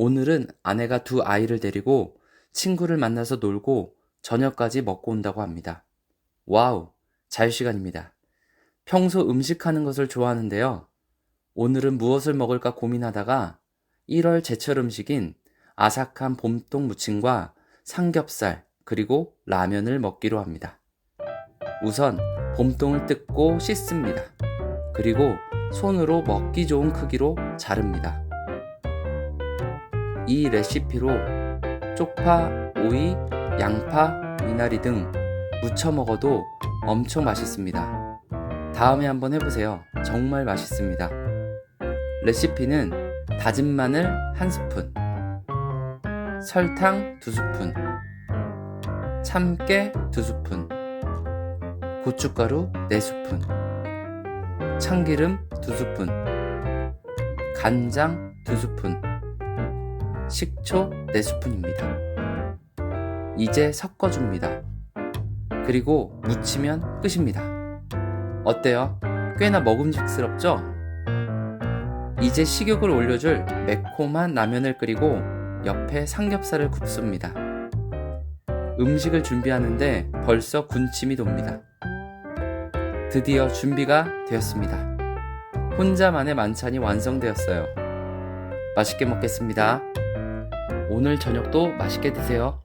오늘은 아내가 두 아이를 데리고 친구를 만나서 놀고 저녁까지 먹고 온다고 합니다. 와우, 자유시간입니다. 평소 음식하는 것을 좋아하는데요. 오늘은 무엇을 먹을까 고민하다가 1월 제철 음식인 아삭한 봄동 무침과 삼겹살 그리고 라면을 먹기로 합니다. 우선 봄동을 뜯고 씻습니다. 그리고 손으로 먹기 좋은 크기로 자릅니다. 이 레시피로 쪽파, 오이, 양파, 미나리 등 무쳐 먹어도 엄청 맛있습니다. 다음에 한번 해보세요. 정말 맛있습니다. 레시피는 다진 마늘 1스푼, 설탕 2스푼, 참깨 2스푼, 고춧가루 4스푼, 참기름 2스푼, 간장 2스푼, 식초 4스푼입니다. 이제 섞어줍니다. 그리고 무치면 끝입니다. 어때요? 꽤나 먹음직스럽죠? 이제 식욕을 올려줄 매콤한 라면을 끓이고 옆에 삼겹살을 굽습니다. 음식을 준비하는데 벌써 군침이 돕니다. 드디어 준비가 되었습니다. 혼자만의 만찬이 완성되었어요. 맛있게 먹겠습니다. 오늘 저녁도 맛있게 드세요.